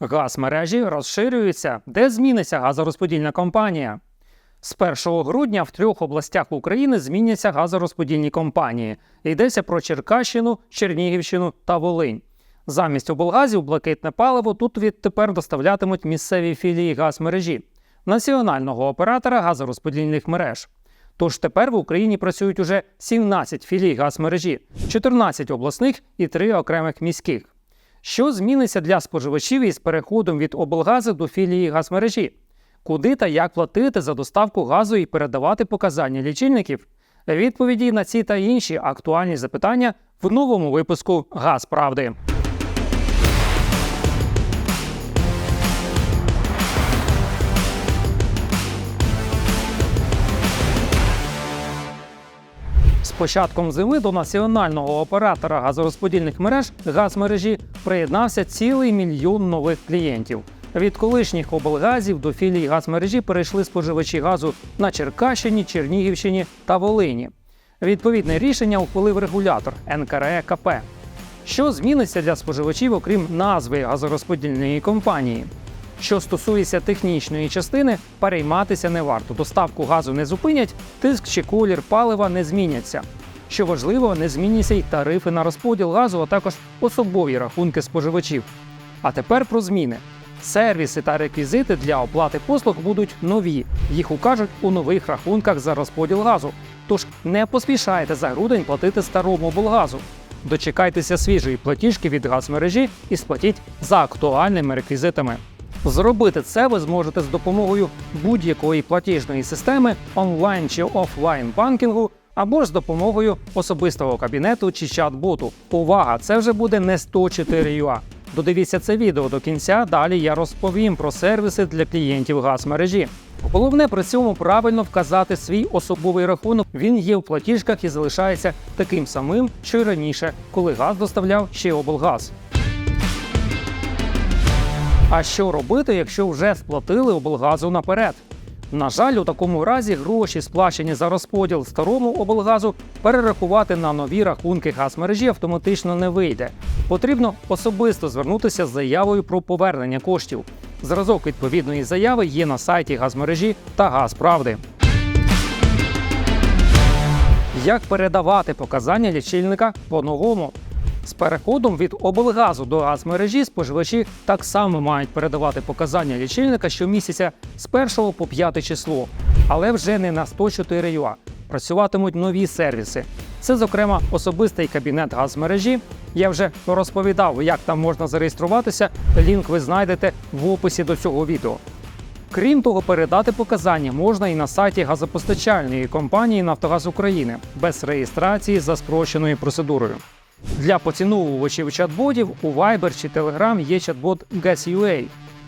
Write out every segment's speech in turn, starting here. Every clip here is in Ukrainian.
Газ мережі розширюється, де зміниться газорозподільна компанія. З 1 грудня в трьох областях України зміняться газорозподільні компанії. Йдеться про Черкащину, Чернігівщину та Волинь. Замість облгазів блакитне паливо тут відтепер доставлятимуть місцеві філії газмережі національного оператора газорозподільних мереж. Тож тепер в Україні працюють уже 17 філій газмережі, 14 обласних і 3 окремих міських. Що зміниться для споживачів із переходом від облгазу до філії газмережі? Куди та як платити за доставку газу і передавати показання лічильників? Відповіді на ці та інші актуальні запитання в новому випуску Газ Правди. Початком зими до національного оператора газорозподільних мереж газмережі приєднався цілий мільйон нових клієнтів. Від колишніх облгазів до філій газмережі перейшли споживачі газу на Черкащині, Чернігівщині та Волині. Відповідне рішення ухвалив регулятор НКРЕКП. Що зміниться для споживачів, окрім назви газорозподільної компанії? Що стосується технічної частини, перейматися не варто. Доставку газу не зупинять, тиск чи колір палива не зміняться. Що важливо, не зміняться й тарифи на розподіл газу, а також особові рахунки споживачів. А тепер про зміни. Сервіси та реквізити для оплати послуг будуть нові. Їх укажуть у нових рахунках за розподіл газу. Тож не поспішайте за грудень платити старому облгазу. Дочекайтеся свіжої платіжки від газмережі і сплатіть за актуальними реквізитами. Зробити це ви зможете з допомогою будь-якої платіжної системи онлайн чи офлайн банкінгу, або ж з допомогою особистого кабінету чи чат-боту. Увага! Це вже буде не 104 UA. Додивіться це відео до кінця. Далі я розповім про сервіси для клієнтів газмережі. Головне при цьому правильно вказати свій особовий рахунок. Він є в платіжках і залишається таким самим, що й раніше, коли газ доставляв ще облгаз. А що робити, якщо вже сплатили облгазу наперед? На жаль, у такому разі гроші, сплачені за розподіл старому облгазу, перерахувати на нові рахунки газмережі автоматично не вийде. Потрібно особисто звернутися з заявою про повернення коштів. Зразок відповідної заяви є на сайті газмережі та Газправди. Як передавати показання лічильника по-новому? З переходом від облгазу до газмережі споживачі так само мають передавати показання лічильника щомісяця з 1 по 5 число, але вже не на 104 ЮА. Працюватимуть нові сервіси. Це, зокрема, особистий кабінет газмережі. Я вже розповідав, як там можна зареєструватися. Лінк ви знайдете в описі до цього відео. Крім того, передати показання можна і на сайті газопостачальної компанії Нафтогаз України без реєстрації за спрощеною процедурою. Для поціновувачів чат-ботів у Viber чи Telegram є чат-бот GasUA.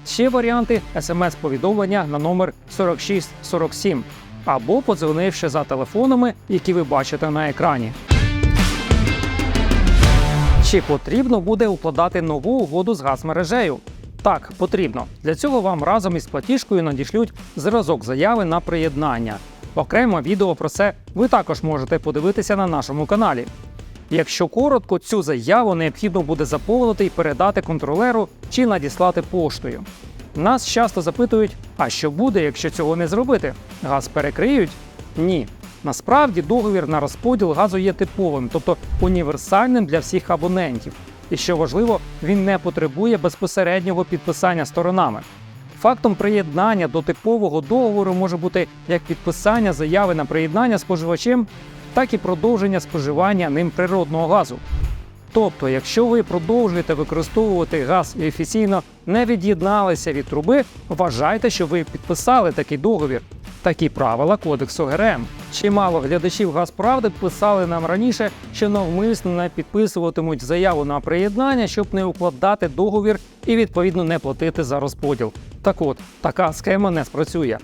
Ще варіанти смс-повідомлення на номер 4647 або подзвонивши за телефонами, які ви бачите на екрані. Чи потрібно буде укладати нову угоду з газмережею? Так, потрібно. Для цього вам разом із платіжкою надішлють зразок заяви на приєднання. Окремо відео про це ви також можете подивитися на нашому каналі. Якщо коротко, цю заяву необхідно буде заповнити і передати контролеру чи надіслати поштою. Нас часто запитують: а що буде, якщо цього не зробити? Газ перекриють? Ні. Насправді договір на розподіл газу є типовим, тобто універсальним для всіх абонентів. І що важливо, він не потребує безпосереднього підписання сторонами. Фактом приєднання до типового договору може бути як підписання заяви на приєднання споживачем, так і продовження споживання ним природного газу. Тобто, якщо ви продовжуєте використовувати газ і офіційно не від'єдналися від труби, вважайте, що ви підписали такий договір. Такі правила Кодексу ГРМ. Чимало глядачів Газправди писали нам раніше, що навмисно не підписуватимуть заяву на приєднання, щоб не укладати договір і відповідно не платити за розподіл. Так от, така схема не спрацює.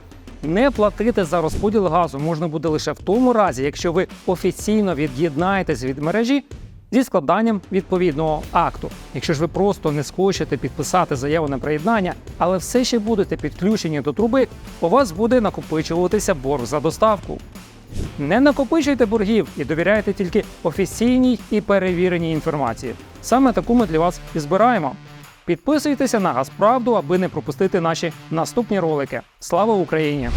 Не платити за розподіл газу можна буде лише в тому разі, якщо ви офіційно від'єднаєтесь від мережі зі складанням відповідного акту. Якщо ж ви просто не схочете підписати заяву на приєднання, але все ще будете підключені до труби, у вас буде накопичуватися борг за доставку. Не накопичуйте боргів і довіряйте тільки офіційній і перевіреній інформації. Саме таку ми для вас і збираємо. Підписуйтеся на Газправду, аби не пропустити наші наступні ролики. Слава Україні!